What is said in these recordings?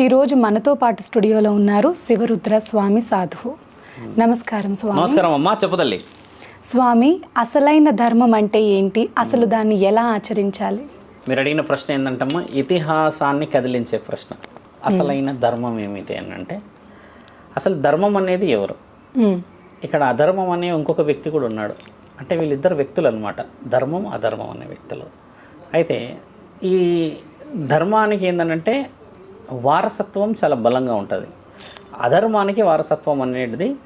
ఈరోజు మనతో పాటు స్టూడియోలో ఉన్నారు శివరుద్ర స్వామి సాధువు. నమస్కారం స్వామి. నమస్కారం అమ్మా చెప్పదల్లి. స్వామి అసలైన ధర్మం అంటే ఏంటి? అసలు దాన్ని ఎలా ఆచరించాలి? మీరు అడిగిన ప్రశ్న ఏంటంటమ్మా ఇతిహాసాన్ని కదిలించే ప్రశ్న. అసలైన ధర్మం ఏమిటి అని అంటే అసలు ధర్మం అనేది ఎవరు. ఇక్కడ అధర్మం అనే ఇంకొక వ్యక్తి కూడా ఉన్నాడు. అంటే వీళ్ళిద్దరు వ్యక్తులు అనమాట ధర్మం అధర్మం అనే వ్యక్తులు. అయితే ఈ ధర్మానికి ఏంటంటే వారసత్వం చాలా బలంగా ఉంటుంది. అధర్మానికి వారసత్వం అనేది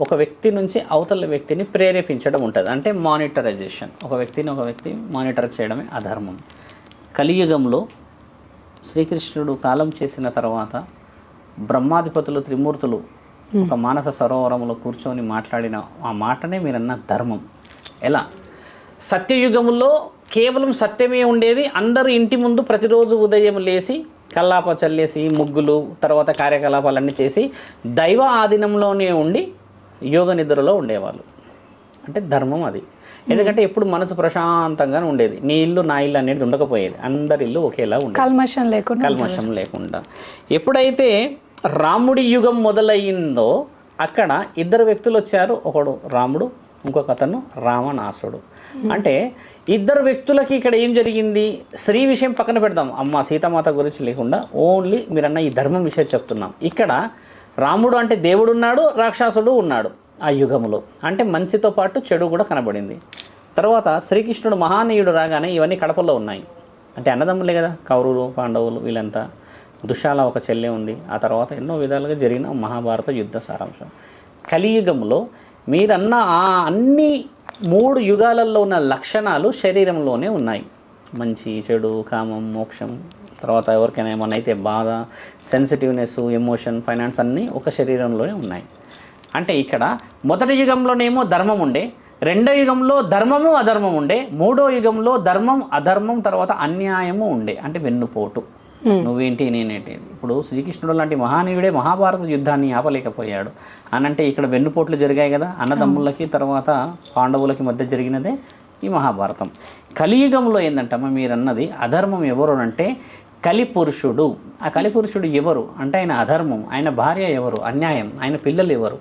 ఒక వ్యక్తి నుంచి అవతల వ్యక్తిని ప్రేరేపించడం ఉంటుంది. అంటే మానిటరైజేషన్ ఒక వ్యక్తిని ఒక వ్యక్తి మానిటర్ చేయడమే అధర్మం. కలియుగంలో శ్రీకృష్ణుడు కాలం చేసిన తర్వాత బ్రహ్మాధిపతులు త్రిమూర్తులు ఒక మానస సరోవరంలో కూర్చొని మాట్లాడిన ఆ మాటనే మీరన్న ధర్మం. ఎలా? సత్యయుగంలో కేవలం సత్యమే ఉండేది. అందరూ ఇంటి ముందు ప్రతిరోజు ఉదయం లేచి కల్లాప చల్లేసి ముగ్గులు తర్వాత కార్యకలాపాలన్నీ చేసి దైవ ఆధీనంలోనే ఉండి యోగ నిద్రలో ఉండేవాళ్ళు. అంటే ధర్మం అది. ఎందుకంటే ఎప్పుడు మనసు ప్రశాంతంగా ఉండేది. నీ ఇల్లు నా ఇల్లు అనేది ఉండకపోయేది. అందరి ఇల్లు ఒకేలా ఉండేది. కల్మషం లేకుండా కల్మషం లేకుండా. ఎప్పుడైతే రాముడి యుగం మొదలయ్యిందో అక్కడ ఇద్దరు వ్యక్తులు వచ్చారు. ఒకడు రాముడు ఇంకొక అతను రావణాసుడు. అంటే ఇద్దరు వ్యక్తులకి ఇక్కడ ఏం జరిగింది? స్త్రీ విషయం పక్కన పెడదాం. అమ్మ సీతామాత గురించి లేకుండా ఓన్లీ మీరన్న ఈ ధర్మం విషయం చెప్తున్నాం. ఇక్కడ రాముడు అంటే దేవుడు ఉన్నాడు రాక్షసుడు ఉన్నాడు ఆ యుగంలో అంటే మంచితో పాటు చెడు కూడా కనబడింది. తర్వాత శ్రీకృష్ణుడు మహానీయుడు రాగానే ఇవన్నీ కడపలో ఉన్నాయి. అంటే అన్నదమ్ములే కదా కౌరవులు పాండవులు వీళ్ళంతా. దుశాల ఒక చెల్లె ఉంది. ఆ తర్వాత ఎన్నో విధాలుగా జరిగిన మహాభారత యుద్ధ సారాంశం. కలియుగంలో మీరన్న ఆ అన్ని మూడు యుగాలలో ఉన్న లక్షణాలు శరీరంలోనే ఉన్నాయి. మంచి చెడు కామం మోక్షం. తర్వాత ఎవరికైనా ఏమైనా అయితే బాధ సెన్సిటివ్నెస్ ఎమోషన్ ఫైనాన్స్ అన్నీ ఒక శరీరంలోనే ఉన్నాయి. అంటే ఇక్కడ మొదటి యుగంలోనేమో ధర్మం ఉండే రెండో యుగంలో ధర్మము అధర్మం ఉండే మూడో యుగంలో ధర్మం అధర్మం తర్వాత అన్యాయము ఉండే. అంటే వెన్నుపోటు. నువ్వేంటి నేనేంటి? ఇప్పుడు శ్రీకృష్ణుడు లాంటి మహానీయుడే మహాభారత యుద్ధాన్ని ఆపలేకపోయాడు. అనంటే ఇక్కడ వెన్నుపోట్లు జరిగాయి కదా అన్నదమ్ములకి తర్వాత పాండవులకి మధ్య జరిగినదే ఈ మహాభారతం. కలియుగంలో ఏంటంటమ్మా మీరు అన్నది అధర్మం ఎవరు అంటే కలిపురుషుడు. ఆ కలిపురుషుడు ఎవరు? అంటే ఆయన అధర్మం ఆయన భార్య ఎవరు? అన్యాయం ఆయన పిల్లలు ఎవరు?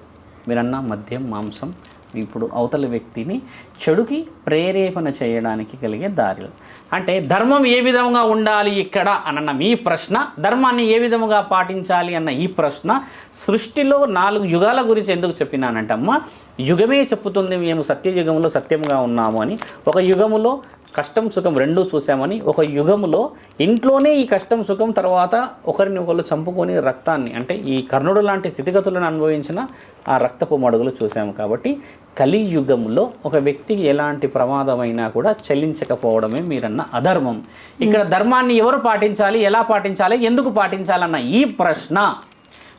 మీరన్న మద్యం మాంసం ఇప్పుడు అవతల వ్యక్తిని చెడుకి ప్రేరేపణ చేయడానికి కలిగే దారులు. అంటే ధర్మం ఏ విధంగా ఉండాలి ఇక్కడ అన్న మీ ప్రశ్న ధర్మాన్ని ఏ విధముగా పాటించాలి అన్న ఈ ప్రశ్న సృష్టిలో నాలుగు యుగాల గురించి ఎందుకు చెప్పినానంటమ్మా? యుగమే చెప్పుతుంది మేము సత్యయుగంలో సత్యముగా ఉన్నాము అని. ఒక యుగములో కష్టం సుఖం రెండూ చూసామని ఒక యుగములో ఇంట్లోనే ఈ కష్టం సుఖం తర్వాత ఒకరిని ఒకరు చంపుకొని రక్తాన్ని అంటే ఈ కర్ణుడు లాంటి స్థితిగతులను అనుభవించిన ఆ రక్తపు మడుగులు చూసాము కాబట్టి కలియుగంలో ఒక వ్యక్తికి ఎలాంటి ప్రమాదమైనా కూడా చెల్లించకపోవడమే మీరన్న అధర్మం. ఇక్కడ ధర్మాన్ని ఎవరు పాటించాలి ఎలా పాటించాలి ఎందుకు పాటించాలన్న ఈ ప్రశ్న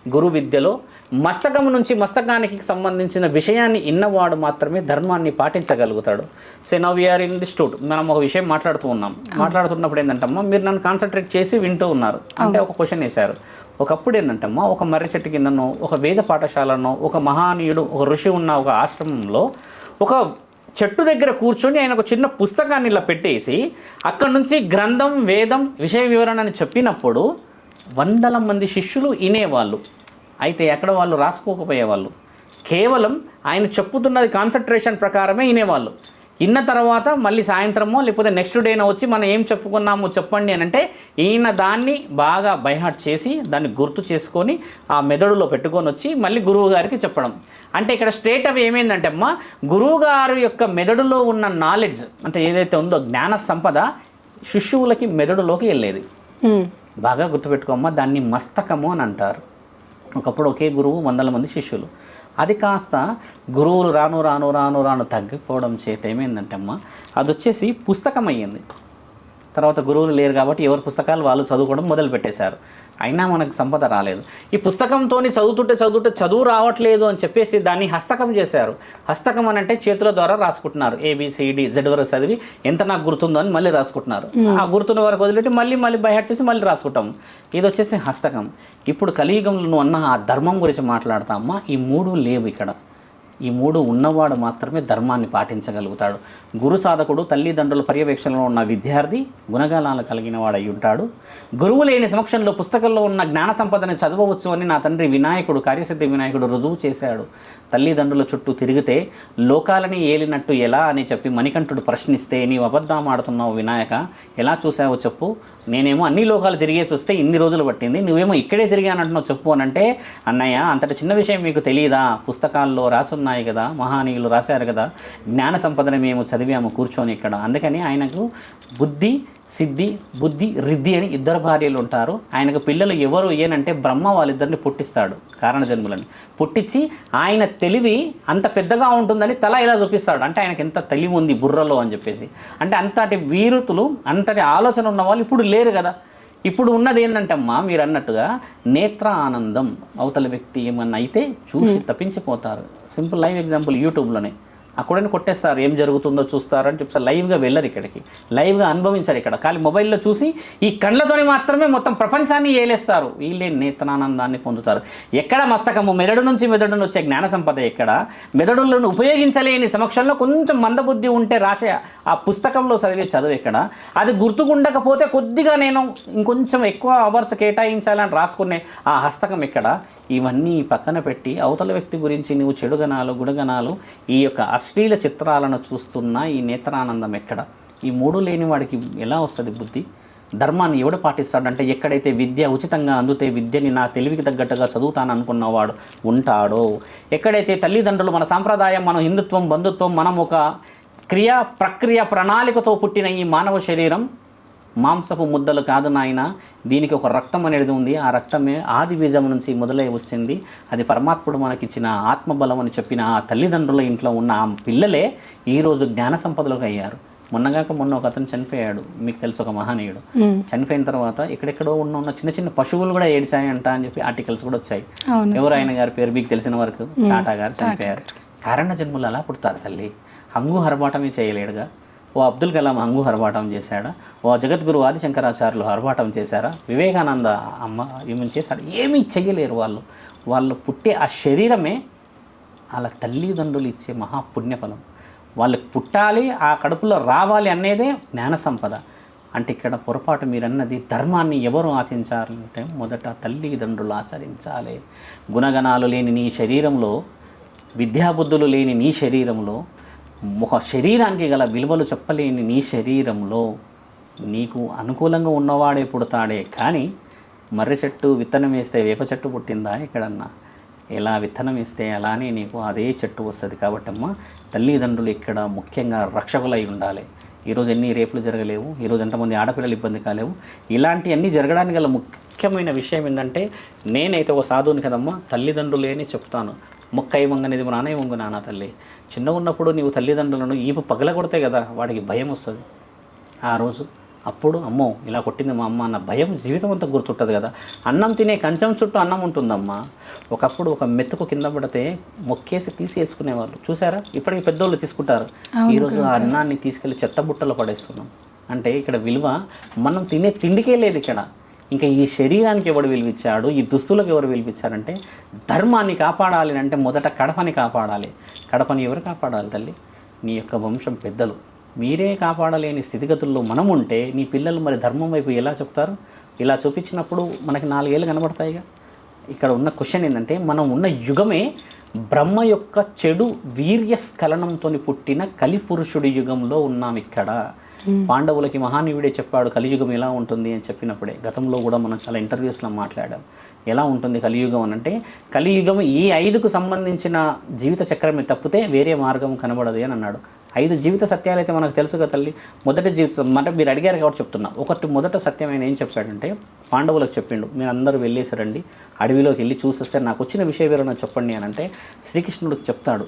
గురు విద్యలో మస్తకం నుంచి మస్తకానికి సంబంధించిన విషయాన్ని ఇన్నవాడు మాత్రమే ధర్మాన్ని పాటించగలుగుతాడు. Say now we're in the stood మనం ఒక విషయం మాట్లాడుతూ ఉన్నాం. మాట్లాడుతున్నప్పుడు ఏంటంటమ్మా మీరు నన్ను కాన్సన్ట్రేట్ చేసి వింటూ ఉన్నారు. అంటే ఒక క్వశ్చన్ వేశారు. ఒకప్పుడు ఏంటంటమ్మా ఒక మర్రి చెట్టు కిందనో ఒక వేద పాఠశాలనో ఒక మహానీయుడు ఒక ఋషి ఉన్న ఒక ఆశ్రమంలో ఒక చెట్టు దగ్గర కూర్చొని ఆయన ఒక చిన్న పుస్తకాన్ని ఇలా పెట్టేసి అక్కడ నుంచి గ్రంథం వేదం విషయ వివరణ అని చెప్పినప్పుడు వందల మంది శిష్యులు వినేవాళ్ళు అయితే ఎక్కడ వాళ్ళు రాసుకోకపోయేవాళ్ళు. కేవలం ఆయన చెప్పుతున్నది కాన్సన్ట్రేషన్ ప్రకారమే వినేవాళ్ళు ఇన్న తర్వాత మళ్ళీ సాయంత్రమో లేకపోతే నెక్స్ట్ డేనో వచ్చి మనం ఏం చెప్పుకున్నామో చెప్పండి అని అంటే ఈయన దాన్ని బాగా బైహార్ట్ చేసి దాన్ని గుర్తు చేసుకొని ఆ మెదడులో పెట్టుకొని వచ్చి మళ్ళీ గురువు గారికి చెప్పడం. అంటే ఇక్కడ స్ట్రేట్ అవి ఏమైందంటే అమ్మా గురువు గారి యొక్క మెదడులో ఉన్న నాలెడ్జ్ అంటే ఏదైతే ఉందో జ్ఞాన సంపద శిష్యువులకి మెదడులోకి వెళ్ళేది. బాగా గుర్తుపెట్టుకోమ్మా దాన్ని మస్తకము అని అంటారు. ఒకప్పుడు ఒకే గురువు వందల మంది శిష్యులు. అది కాస్త గురువులు రాను రాను రాను రాను తగ్గిపోవడం చేత ఏమైందంటే అమ్మ అది వచ్చేసి పుస్తకం అయ్యింది తర్వాత గురువులు లేరు కాబట్టి ఎవరి పుస్తకాలు వాళ్ళు చదువుకోవడం మొదలు పెట్టేశారు అయినా మనకు సంపద రాలేదు. ఈ పుస్తకంతో చదువుతుంటే చదువుతుంటే చదువు రావట్లేదు అని చెప్పేసి దాన్ని హస్తకం చేశారు. హస్తకం అని అంటే చేతుల ద్వారా రాసుకుంటున్నారు. ఏబిసిడి జెడ్ వరకు చదివి ఎంత నాకు గుర్తుందో అని మళ్ళీ రాసుకుంటున్నారు. ఆ గుర్తున్న వరకు వదిలిపెట్టి మళ్ళీ మళ్ళీ బయట చేసి మళ్ళీ రాసుకుంటాం. ఇది వచ్చేసి హస్తకం. ఇప్పుడు కలియుగంలో అన్న ఆ ధర్మం గురించి మాట్లాడతామా? ఈ మూడు లేవు ఇక్కడ. ఈ మూడు ఉన్నవాడు మాత్రమే ధర్మాన్ని పాటించగలుగుతాడు. గురు సాధకుడు తల్లిదండ్రుల పర్యవేక్షణలో ఉన్న విద్యార్థి గుణగణాలు కలిగిన వాడై ఉంటాడు గురువు లేని సమక్షంలో పుస్తకంలో ఉన్న జ్ఞాన సంపదని చదవవచ్చు అని నా తండ్రి వినాయకుడు కార్యసిద్ధి వినాయకుడు రుజువు చేశాడు. తల్లిదండ్రుల చుట్టూ తిరిగితే లోకాలని ఏలినట్టు ఎలా? అని చెప్పి మణికంఠుడు ప్రశ్నిస్తే నీవు అబద్ధం ఆడుతున్నావు వినాయక ఎలా చూసావో చెప్పు. నేనేమో అన్ని లోకాలు తిరిగేసి వస్తే ఇన్ని రోజులు పట్టింది నువ్వేమో ఇక్కడే తిరిగానంటున్నావు చెప్పు అనంటే అన్నయ్య అంతటి చిన్న విషయం మీకు తెలియదా పుస్తకాల్లో రాసున్న ఉన్నాయి కదా మహానీయులు రాశారు కదా జ్ఞాన సంపదని మేము చదివాము కూర్చొని ఇక్కడ. అందుకని ఆయనకు బుద్ధి సిద్ధి బుద్ధి రిద్ధి అని ఇద్దరు భార్యలు ఉంటారు. ఆయనకు పిల్లలు ఎవరు ఏనంటే బ్రహ్మ వాళ్ళిద్దరిని పుట్టిస్తాడు కారణ జన్ములని పుట్టించి ఆయన తెలివి అంత పెద్దగా ఉంటుందని తల ఇలా చూపిస్తాడు. అంటే ఆయనకి ఎంత తెలివి ఉంది బుర్రలో అని చెప్పేసి. అంటే అంతటి వీరుతులు అంతటి ఆలోచన ఉన్న వాళ్ళు ఇప్పుడు లేరు కదా. ఇప్పుడు ఉన్నది ఏంటంటే అమ్మా మీరు అన్నట్టుగా నేత్ర ఆనందం. అవతల వ్యక్తి ఏమన్నా అయితే చూసి తప్పించిపోతారు. సింపుల్ లైవ్ ఎగ్జాంపుల్ యూట్యూబ్లోనే అక్కడని కొట్టేస్తారు ఏం జరుగుతుందో చూస్తారు అని చెప్పి లైవ్గా వెళ్ళరు ఇక్కడికి. లైవ్గా అనుభవించారు ఇక్కడ. ఖాళీ మొబైల్లో చూసి ఈ కళ్ళతోని మాత్రమే మొత్తం ప్రపంచాన్ని ఏలేస్తారు. వీళ్ళే నేతనానందాన్ని పొందుతారు. ఎక్కడ మస్తకము? మెదడు నుంచి మెదడును వచ్చే జ్ఞాన సంపద ఎక్కడ? మెదడులను ఉపయోగించలేని సమక్షంలో కొంచెం మందబుద్ధి ఉంటే రాసే ఆ పుస్తకంలో చదివే చదువు ఎక్కడ? అది గుర్తుకుండకపోతే కొద్దిగా నేను ఇంకొంచెం ఎక్కువ అవర్స్ కేటాయించాలని రాసుకునే ఆ హస్తకం ఎక్కడ? ఇవన్నీ పక్కన పెట్టి అవతల వ్యక్తి గురించి నువ్వు చెడుగణాలు గుణగణాలు ఈ యొక్క అశ్లీల చిత్రాలను చూస్తున్న ఈ నేత్రానందం ఎక్కడ? ఈ మూడు లేని వాడికి ఎలా వస్తుంది బుద్ధి? ధర్మాన్ని ఎవడు పాటిస్తాడంటే ఎక్కడైతే విద్య ఉచితంగా అందుతే విద్యని నా తెలివికి తగ్గట్టుగా చదువుతాను అనుకున్నవాడు ఉంటాడో. ఎక్కడైతే తల్లిదండ్రులు మన సాంప్రదాయం మన హిందుత్వం బంధుత్వం మనం ఒక క్రియా ప్రక్రియ ప్రణాళికతో పుట్టిన ఈ మానవ శరీరం మాంసపు ముద్దలు కాదు నాయన దీనికి ఒక రక్తం అనేది ఉంది. ఆ రక్తమే ఆది బీజం నుంచి మొదలై వచ్చింది. అది పరమాత్ముడు మనకిచ్చిన ఆత్మబలం అని చెప్పిన ఆ తల్లిదండ్రుల ఇంట్లో ఉన్న ఆ పిల్లలే ఈరోజు జ్ఞాన సంపదలకు అయ్యారు. మొన్నగాక మొన్న ఒక అతను చనిపోయాడు. మీకు తెలుసు ఒక మహనీయుడు. చనిపోయిన తర్వాత ఎక్కడెక్కడో ఉన్న ఉన్న చిన్న చిన్న పశువులు కూడా ఏడిచాయంట అని చెప్పి ఆర్టికల్స్ కూడా వచ్చాయి. ఎవరు ఆయన గారి పేరు మీకు తెలిసిన వరకు టాటా గారు చనిపోయారు. కారణ జన్మలు అలా పుడతారు తల్లి. హంగు హరబాటమే చేయలేడుగా. ఓ అబ్దుల్ కలాం హంగు హరబాటం చేశాడా? ఓ జగద్గురు ఆదిశంకరాచార్యులు హరబాటం చేశారా? వివేకానంద అమ్మ ఏమని చేశాడు? ఏమీ చేయలేరు వాళ్ళు. వాళ్ళు పుట్టే ఆ శరీరమే వాళ్ళ తల్లిదండ్రులు ఇచ్చే మహాపుణ్యఫలం. వాళ్ళకి పుట్టాలి ఆ కడుపులో రావాలి అనేదే జ్ఞాన సంపద అంటే ఇక్కడ పొరపాటు మీరన్నది ధర్మాన్ని ఎవరు ఆచరించాలంటే మొదట తల్లిదండ్రులు ఆచరించాలి. గుణగణాలు లేని నీ శరీరంలో విద్యాబుద్ధులు లేని నీ శరీరంలో ఒక శరీరానికి గల విలువలు చెప్పలేని నీ శరీరంలో నీకు అనుకూలంగా ఉన్నవాడే పుడతాడే. కానీ మర్రి చెట్టు విత్తనం వేస్తే వేప చెట్టు పుట్టిందా ఎక్కడన్నా? ఎలా విత్తనం వేస్తే అలానే నీకు అదే చెట్టు వస్తుంది కాబట్టి అమ్మ తల్లిదండ్రులు ఇక్కడ ముఖ్యంగా రక్షకులై ఉండాలి. ఈరోజు ఎన్ని రేపులు జరగలేవు ఈరోజు ఎంతమంది ఆడపిల్లలు ఇబ్బంది కాలేవు ఇలాంటివన్నీ జరగడానికి గల ముఖ్యమైన విషయం ఏంటంటే నేనైతే ఒక సాధువుని కదమ్మా తల్లిదండ్రులేని చెప్తాను. మొక్కై వంగనేది నానే వంగు నాన్న తల్లి. చిన్న ఉన్నప్పుడు నీవు తల్లిదండ్రులను ఈపు పగలగొడితే కదా వాడికి భయం వస్తుంది. ఆ రోజు అప్పుడు అమ్మో ఇలా కొట్టింది మా అమ్మ అన్న భయం జీవితం అంతా గుర్తుంటుంది కదా. అన్నం తినే కంచం చుట్టూ అన్నం ఉంటుందమ్మా. ఒకప్పుడు ఒక మెతుకు కింద పడితే మొక్కేసి తీసేసుకునేవాళ్ళు. చూసారా? ఇప్పటికి పెద్దోళ్ళు తీసుకుంటారు. ఈరోజు ఆ అన్నాన్ని తీసుకెళ్ళి చెత్త బుట్టలో పడేస్తున్నాం. అంటే ఇక్కడ విలువ మనం తినే తిండికే లేదు ఇక్కడ. ఇంకా ఈ శరీరానికి ఎవడు విలువిచ్చాడు? ఈ దుస్తులకు ఎవరు విలువిచ్చారంటే ధర్మాన్ని కాపాడాలి అంటే మొదట కడపని కాపాడాలి. కడపని ఎవరు కాపాడాలి తల్లి? నీ యొక్క వంశం పెద్దలు. మీరే కాపాడలేని స్థితిగతుల్లో మనం ఉంటే నీ పిల్లలు మరి ధర్మం వైపు ఎలా చెప్తారు? ఇలా చూపించినప్పుడు మనకి నాలుగేళ్ళు కనబడతాయిగా. ఇక్కడ ఉన్న క్వశ్చన్ ఏంటంటే మనం ఉన్న యుగమే బ్రహ్మ యొక్క చెడు వీర్యస్ఖలనంతో పుట్టిన కలిపురుషుడి యుగంలో ఉన్నాం ఇక్కడ. Hmm. పాండవులకి మహానీయుడే చెప్పాడు కలియుగం ఎలా ఉంటుంది? అని చెప్పినప్పుడే గతంలో కూడా మనం చాలా ఇంటర్వ్యూస్లో మాట్లాడాం. ఎలా ఉంటుంది కలియుగం అని అంటే కలియుగం ఈ ఐదుకు సంబంధించిన జీవిత చక్రమే తప్పితే వేరే మార్గం కనబడదు అని అన్నాడు. ఐదు జీవిత సత్యాలు అయితే మనకు తెలుసు కదా తల్లి. మొదటి జీవిత అంటే మీరు అడిగారు కాబట్టి చెప్తున్నా. ఒకటి మొదట సత్యం ఆయన ఏం చెప్పాడంటే పాండవులకు చెప్పిండు మీరు అందరూ వెళ్ళేసారండి అడవిలోకి వెళ్ళి చూసేస్తే నాకు వచ్చిన విషయ వివరణ చెప్పండి అని అంటే శ్రీకృష్ణుడికి చెప్తాడు.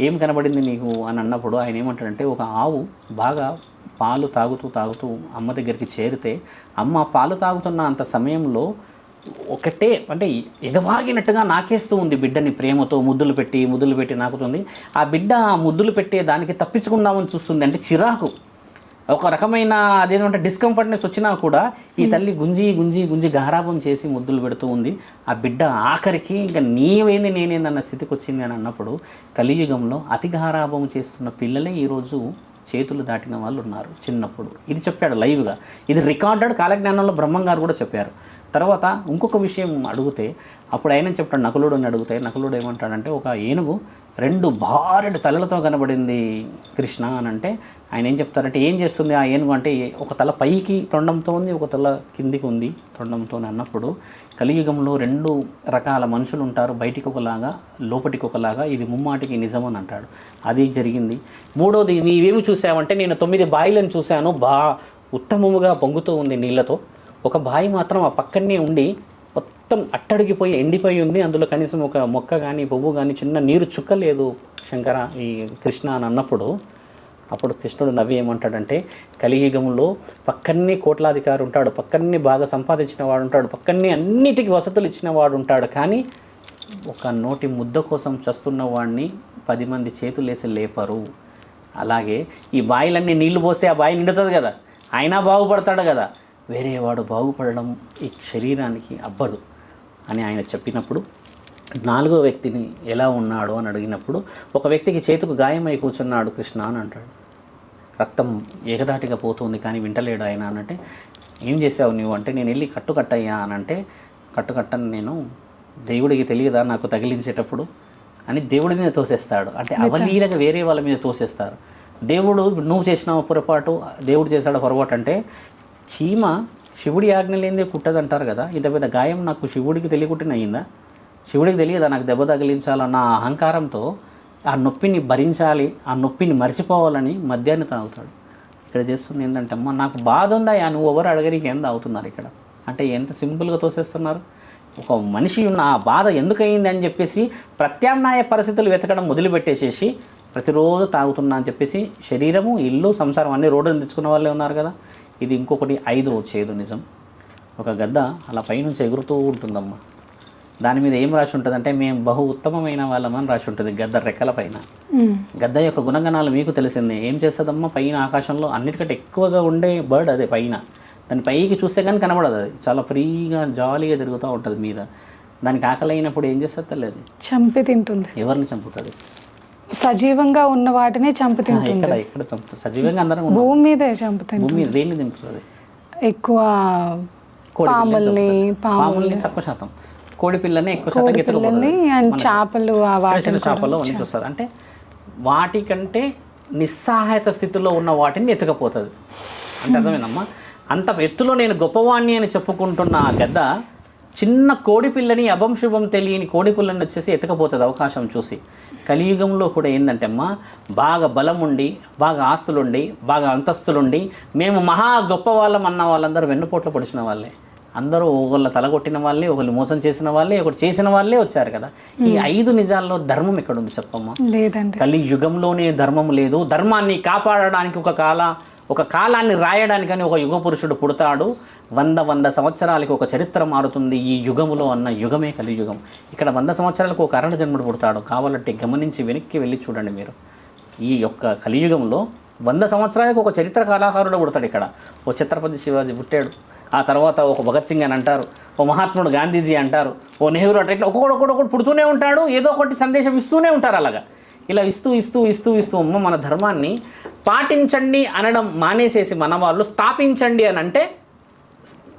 ఏం కనబడింది నీకు? అని అన్నప్పుడు ఆయన ఏమంటాడంటే ఒక ఆవు బాగా పాలు తాగుతూ తాగుతూ అమ్మ దగ్గరికి చేరితే అమ్మ పాలు తాగుతున్న అంత సమయంలో ఒకటే అంటే ఎగవాగినట్టుగా నాకేస్తూ ఉంది బిడ్డని ప్రేమతో ముద్దులు పెట్టి ముద్దులు పెట్టి నాకుతుంది. ఆ బిడ్డ ఆ ముద్దులు పెట్టే దానికి తప్పించుకుందామని చూస్తుంది అంటే చిరాకు. ఒక రకమైన అదేంటంటే డిస్కంఫర్ట్నెస్ వచ్చినా కూడా ఈ తల్లి గుంజి గుంజి గుంజి గారాబం చేసి ముద్దులు పెడుతూ ఉంది. ఆ బిడ్డ ఆఖరికి ఇంకా నీవేంది నేనేందన్న స్థితికి వచ్చింది అని అన్నప్పుడు కలియుగంలో అతి గారాబం చేస్తున్న పిల్లలే ఈరోజు చేతులు దాటిన వాళ్ళు ఉన్నారు చిన్నప్పుడు. ఇది చెప్పాడు లైవ్గా. ఇది రికార్డెడ్ కాలజ్ఞానంలో బ్రహ్మం గారు కూడా చెప్పారు. తర్వాత ఇంకొక విషయం అడిగితే అప్పుడు ఆయన చెప్తాడు నకులుడు అని అడిగితే నకులుడు ఏమంటాడంటే ఒక ఏనుగు రెండు భారెడు తలలతో కనబడింది కృష్ణ అని అంటే ఆయన ఏం చెప్తారంటే ఏం చేస్తుంది ఆ ఏనుగు? అంటే ఒక తల పైకి తొండంతో ఉంది ఒక తల కిందికి ఉంది తొండంతో అన్నప్పుడు కలియుగంలో రెండు రకాల మనుషులు ఉంటారు. బయటికి ఒకలాగా లోపటికి ఒకలాగా ఇది ముమ్మాటికి నిజం అని అంటాడు. అది జరిగింది. మూడోది నీవేమి చూసావంటే నేను తొమ్మిది బాయిలను చూశాను. బా ఉత్తమముగా పొంగుతూ ఉంది నీళ్ళతో. ఒక బాయి మాత్రం ఆ పక్కనే ఉండి మొత్తం అట్టడిగిపోయి ఎండిపోయి ఉంది. అందులో కనీసం ఒక మొక్క కానీ పువ్వు కానీ చిన్న నీరు చుక్క లేదు శంకర ఈ కృష్ణ అని అన్నప్పుడు. అప్పుడు కృష్ణుడు నవ్వి ఏమంటాడంటే కలియుగంలో పక్కనే కోట్లాధికారి ఉంటాడు పక్కనే బాగా సంపాదించిన వాడు ఉంటాడు పక్కనే అన్నిటికీ వసతులు ఇచ్చిన వాడు ఉంటాడు. కానీ ఒక నోటి ముద్ద కోసం చస్తున్న వాడిని పది మంది చేతులేసి లేపరు. అలాగే ఈ బాయిలన్నీ నీళ్ళు పోస్తే ఆ బాయి నిండుతుంది కదా అయినా బాగుపడతాడు కదా. వేరేవాడు బాగుపడడం ఈ శరీరానికి అబ్బదు అని ఆయన చెప్పినప్పుడు నాలుగో వ్యక్తిని ఎలా ఉన్నాడు అని అడిగినప్పుడు ఒక వ్యక్తికి చేతుకు గాయమై కూర్చున్నాడు కృష్ణ అని అంటాడు. రక్తం ఏకదాటిగా పోతుంది కానీ వింటలేడు ఆయన అని అంటే ఏం చేసావు నువ్వు? అంటే నేను వెళ్ళి కట్టు కట్టయ్యా అని అంటే కట్టు కట్టను నేను దేవుడికి తెలియదా నాకు తగిలించేటప్పుడు? అని దేవుడి మీద తోసేస్తాడు. అంటే అవలీలగా వేరే వాళ్ళ మీద తోసేస్తారు. దేవుడు నువ్వు చేసిన పొరపాటు దేవుడు చేశాడు పొరపాటు అంటే చీమ శివుడి ఆజ్ఞ లేనిదే కుట్టదంటారు కదా? ఇంత పెద్ద గాయం నాకు శివుడికి తెలియకుండానే అయిందా శివుడికి తెలియదా నాకు దెబ్బ తగిలించాలన్న అహంకారంతో ఆ నొప్పిని భరించాలి ఆ నొప్పిని మర్చిపోవాలని మద్యాన్ని తాగుతాడు. ఇక్కడ చేస్తుంది ఏంటంటే అమ్మ నాకు బాధ ఉందా యా? నువ్వు ఎవరు అడగరికి ఏం తాగుతున్నారు ఇక్కడ? అంటే ఎంత సింపుల్గా తోసేస్తున్నారు? ఒక మనిషి ఉన్న ఆ బాధ ఎందుకయింది అని చెప్పేసి ప్రత్యామ్నాయ పరిస్థితులు వెతకడం మొదలుపెట్టేసేసి ప్రతిరోజు తాగుతున్నా అని చెప్పేసి శరీరము ఇల్లు సంసారం అన్ని రోడ్డు తెచ్చుకున్న వాళ్ళే ఉన్నారు కదా? ఇది ఇంకొకటి ఐదు వచ్చేది నిజం. ఒక గద్ద అలా పైనుంచి ఎగురుతూ ఉంటుందమ్మా. దాని మీద ఏం రాసి ఉంటుందంటే మేము బహు ఉత్తమమైన వాళ్ళమని రాసి ఉంటుంది గద్ద రెక్కల పైన. గద్ద యొక్క గుణగణాలు మీకు తెలిసిందే. ఏం చేస్తుందమ్మా? పైన ఆకాశంలో అన్నిటికంటే ఎక్కువగా ఉండే బర్డ్ అదే పైన. దాని పైకి చూస్తే కానీ కనబడదు అది. చాలా ఫ్రీగా జాలీగా తిరుగుతూ ఉంటుంది మీద. దానికి ఆకలి అయినప్పుడు ఏం చేస్తుంది తెలియదు చంపి తింటుంది. ఎవరిని చంపుతుంది? సజీవంగా ఉన్న వాటినే చంపి ఎక్కడ ఎక్కడ చంపుతుంది సజీవంగా అందరం ఉన్నాం. భూమి మీదే చంపుతుంది భూమి మీద దేన్ని దింపుతుంది ఎక్కువ కోడి పాముల్ని పాము పాముల్ని. తక్కువ శాతం. కోడి పిల్లని ఎక్కువ శాతం పిల్లల్ని ఎత్తుకుపోతుంది అండ్ చేపలు ఆ చిన్న వాటిని చిన్న చేపల్లో అన్ని చూస్తుంది అంటే వాటికంటే నిస్సహాయత స్థితిలో ఉన్న వాటిని ఎత్తుకపోతుంది. అంటే అర్థమేనమ్మా అంత ఎత్తులో నేను గొప్పవాణ్ణి అని చెప్పుకుంటున్న ఆ గద్ద చిన్న కోడి పిల్లని అభం శుభం తెలియని కోడి పిల్లని వచ్చేసి ఎత్తుకపోతుంది అవకాశం చూసి. కలియుగంలో కూడా ఏంటంటే అమ్మా బాగా బలం ఉండి బాగా ఆస్తులుండి బాగా అంతస్తులుండి మేము మహా గొప్ప వాళ్ళం అన్న వాళ్ళందరూ వెన్నుపోట్లు పొడిచిన వాళ్ళే. అందరూ ఒకళ్ళ తలగొట్టిన వాళ్ళే ఒకళ్ళు మోసం చేసిన వాళ్ళే ఒకటి చేసిన వాళ్ళే వచ్చారు కదా. ఈ ఐదు నిజాల్లో ధర్మం ఎక్కడుంది చెప్పమ్మా? లేదండి. కలి యుగంలోనే ధర్మం లేదు. ధర్మాన్ని కాపాడడానికి ఒక కాల ఒక కాలాన్ని రాయడానికని ఒక యుగ పురుషుడు పుడతాడు. వంద వంద సంవత్సరాలకి ఒక చరిత్ర మారుతుంది. ఈ యుగములో అన్న యుగమే కలియుగం. ఇక్కడ వంద సంవత్సరాలకు ఒక అరణ జన్ముడు పుడతాడు. కావాలంటే గమనించి వెనక్కి వెళ్ళి చూడండి మీరు. ఈ యొక్క కలియుగంలో వంద సంవత్సరాలకు ఒక చరిత్ర కళాకారుడు పుడతాడు ఇక్కడ. ఓ ఛత్రపతి శివాజీ పుట్టాడు. ఆ తర్వాత ఒక భగత్ సింగ్ అని అంటారు. ఓ మహాత్ముడు గాంధీజీ అంటారు. ఓ నెహ్రూ అంటే ఇట్లా ఒక్కొక్కడు ఒక్కొక్కడు పుడుతూనే ఉంటాడు. ఏదో ఒకటి సందేశం ఇస్తూనే ఉంటారు అలాగా. ఇలా ఇస్తూ ఇస్తూ ఇస్తూ ఇస్తూ అమ్మ మన ధర్మాన్ని పాటించండి అనడం మానేసేసి మన వాళ్ళు స్థాపించండి అని అంటే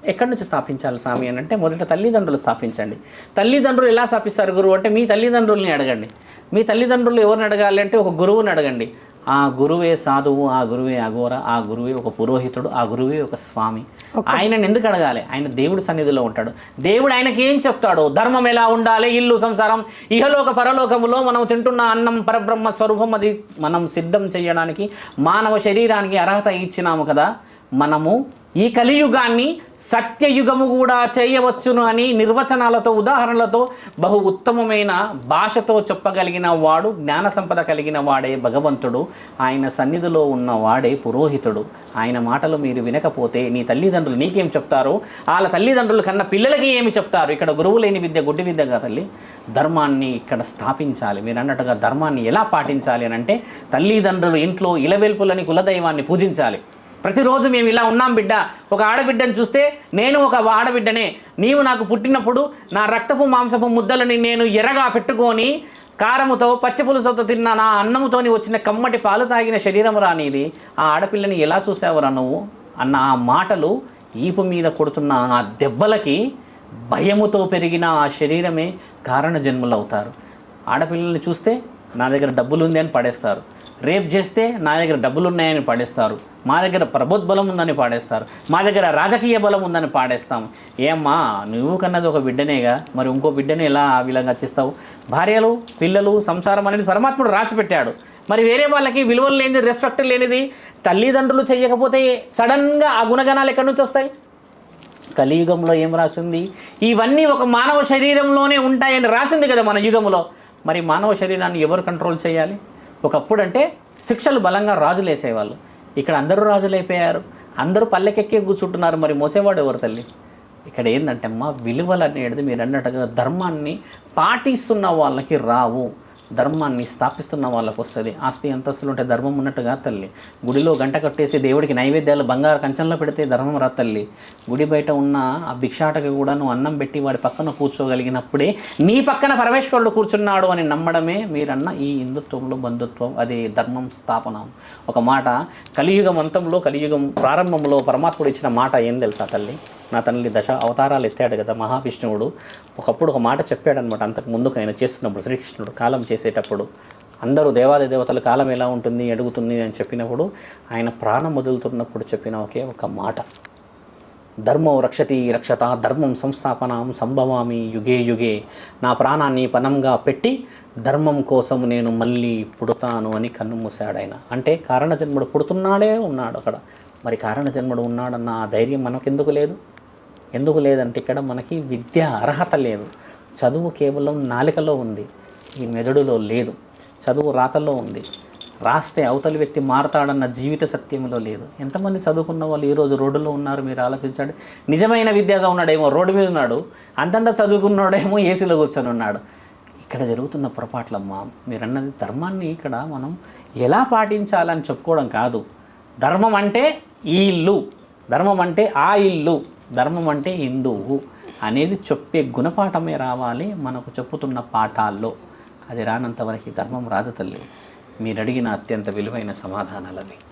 ఎక్కడి నుంచి స్థాపించాలి స్వామి అని అంటే మొదట తల్లిదండ్రులు స్థాపించండి. తల్లిదండ్రులు ఎలా స్థాపిస్తారు గురువు? అంటే మీ తల్లిదండ్రుల్ని అడగండి. మీ తల్లిదండ్రులు ఎవరిని అడగాలి అంటే ఒక గురువుని అడగండి. ఆ గురువే సాధువు ఆ గురువే అఘోర ఆ గురువే ఒక పురోహితుడు ఆ గురువే ఒక స్వామి. ఆయనను ఎందుకు అడగాలి? ఆయన దేవుడి సన్నిధిలో ఉంటాడు. దేవుడు ఆయనకి ఏం చెప్తాడు? ధర్మం ఎలా ఉండాలి? ఇల్లు సంసారం ఇహలోక పరలోకములో మనం తింటున్న అన్నం పరబ్రహ్మ స్వరూపం అది మనం సిద్ధం చేయడానికి మానవ శరీరానికి అర్హత ఇచ్చినాము కదా? మనము ఈ కలియుగాన్ని సత్యయుగము కూడా చేయవచ్చును అని నిర్వచనాలతో ఉదాహరణలతో బహు ఉత్తమమైన భాషతో చెప్పగలిగిన వాడు జ్ఞాన సంపద కలిగిన వాడే భగవంతుడు. ఆయన సన్నిధిలో ఉన్న వాడే పురోహితుడు. ఆయన మాటలు మీరు వినకపోతే నీ తల్లిదండ్రులు నీకేం చెప్తారో? వాళ్ళ తల్లిదండ్రులు కన్నా పిల్లలకి ఏమి చెప్తారు? ఇక్కడ గురువు లేని విద్య గుడ్డి విద్యగా తల్లి. ధర్మాన్ని ఇక్కడ స్థాపించాలి. మీరు అన్నట్టుగా ధర్మాన్ని ఎలా పాటించాలి అని అంటే తల్లిదండ్రులు ఇంట్లో ఇలవెల్పులని కులదైవాన్ని పూజించాలి. ప్రతిరోజు మేము ఇలా ఉన్నాం బిడ్డ. ఒక ఆడబిడ్డను చూస్తే నేను ఒక ఆడబిడ్డనే. నీవు నాకు పుట్టినప్పుడు నా రక్తపు మాంసపు ముద్దలని నేను ఎర్రగా పెట్టుకొని కారముతో పచ్చపులుసతో తిన్న నా అన్నముతోని వచ్చిన కమ్మటి పాలు తాగిన శరీరం రానిది ఆ ఆడపిల్లని ఎలా చూసావురా నువ్వు? అన్న ఆ మాటలు ఈపు మీద కొడుతున్న ఆ దెబ్బలకి భయముతో పెరిగిన ఆ శరీరమే కారణ జన్మలు అవుతారు ఆడపిల్లల్ని చూస్తే నా దగ్గర డబ్బులు ఉంది అని పడేస్తారు. రేప్ చేస్తే నా దగ్గర డబ్బులు ఉన్నాయని పాడేస్తారు. మా దగ్గర ప్రభుత్వం ఉందని పాడేస్తారు. మా దగ్గర రాజకీయ బలం ఉందని పాడేస్తాం. ఏమ్మా నువ్వు కన్నది ఒక బిడ్డనేగా? మరి ఇంకో బిడ్డని ఎలా ఆ విధంగా చేస్తావు? భార్యలు పిల్లలు సంసారం అనేది పరమాత్ముడు రాసి పెట్టాడు. మరి వేరే వాళ్ళకి విలువలు లేనిది రెస్పెక్ట్ లేనిది తల్లిదండ్రులు చేయకపోతే సడన్గా ఆ గుణగణాలు ఎక్కడి నుంచి వస్తాయి? కలియుగంలో ఏం రాసింది? ఇవన్నీ ఒక మానవ శరీరంలోనే ఉంటాయని రాసింది కదా మన యుగంలో మరి మానవ శరీరాన్ని ఎవరు కంట్రోల్ చేయాలి? ఒకప్పుడు అంటే శిక్షలు బలంగా రాజులు వేసేవాళ్ళు ఇక్కడ అందరూ రాజులు అయిపోయారు అందరూ పల్లెకెక్కే కూర్చుంటున్నారు. మరి మోసేవాడు ఎవరు తల్లి? ఇక్కడ ఏంటంటే అమ్మా విలువలు అనేది మీరు అన్నట్టుగా ధర్మాన్ని పాటిస్తున్న వాళ్ళకి రావు. ధర్మాన్ని స్థాపిస్తున్న వాళ్ళకు వస్తుంది ఆస్తి అంతస్తులు ఉంటే ధర్మం ఉన్నట్టుగా తల్లి. గుడిలో గంట కట్టేసి దేవుడికి నైవేద్యాలు బంగారు కంచంలో పెడితే ధర్మం రా తల్లి. గుడి బయట ఉన్న ఆ భిక్షాటకి కూడా నువ్వు అన్నం పెట్టి వాడి పక్కన కూర్చోగలిగినప్పుడే నీ పక్కన పరమేశ్వరుడు కూర్చున్నాడు అని నమ్మడమే మీరన్న ఈ హిందుత్వంలో బంధుత్వం. అది ధర్మం స్థాపన. ఒక మాట కలియుగం అంతంలో కలియుగం ప్రారంభంలో పరమాత్ముడు ఇచ్చిన మాట ఏం తెలుసా తల్లి? నా తల్లి దశ అవతారాలు ఎత్తాడు కదా మహావిష్ణువుడు. ఒకప్పుడు ఒక మాట చెప్పాడనమాట అంతకు ముందుకు ఆయన చేస్తున్నప్పుడు శ్రీకృష్ణుడు కాలం చేసేటప్పుడు. అందరూ దేవాది దేవతల కాలం ఎలా ఉంటుంది అడుగుతుంది అని చెప్పినప్పుడు ఆయన ప్రాణం వదులుతున్నప్పుడు చెప్పిన ఒకే ఒక మాట. ధర్మం రక్షతి రక్షత ధర్మం సంస్థాపనం సంభవామి యుగే యుగే. నా ప్రాణాన్ని పనంగా పెట్టి ధర్మం కోసం నేను మళ్ళీ పుడతాను అని కన్ను మూసాడు ఆయన. అంటే కారణజన్ముడు పుడుతున్నాడే ఉన్నాడు అక్కడ. మరి కారణజన్ముడు ఉన్నాడన్న ఆ ధైర్యం మనకెందుకు లేదు? ఎందుకు లేదంటే ఇక్కడ మనకి విద్య అర్హత లేదు. చదువు కేవలం నాలికలో ఉంది. ఈ మెదడులో లేదు. చదువు రాతల్లో ఉంది. రాస్తే అవతలి వ్యక్తి మారతాడన్న జీవిత సత్యంలో లేదు. ఎంతమంది చదువుకున్న వాళ్ళు ఈరోజు రోడ్డులో ఉన్నారు? మీరు ఆలోచించండి. నిజమైన విద్యార్థి ఉన్నాడేమో రోడ్డు మీద ఉన్నాడు. అంతంత చదువుకున్నాడేమో ఏసీలో కూర్చొని ఉన్నాడు. ఇక్కడ జరుగుతున్న పొరపాట్లమ్మా మీరన్నది ధర్మాన్ని ఇక్కడ మనం ఎలా పాటించాలని చెప్పుకోవడం కాదు. ధర్మం అంటే ఇల్లు. ధర్మం అంటే ఆ ఇల్లు. ధర్మం అంటే హిందువు అనేది చెప్పే గుణపాఠమే రావాలి మనకు చెప్పుతున్న పాఠాల్లో. అది రానంత వరకు ధర్మం రాదు తల్లి. మీరు అడిగిన అత్యంత విలువైన సమాధానాలు అవి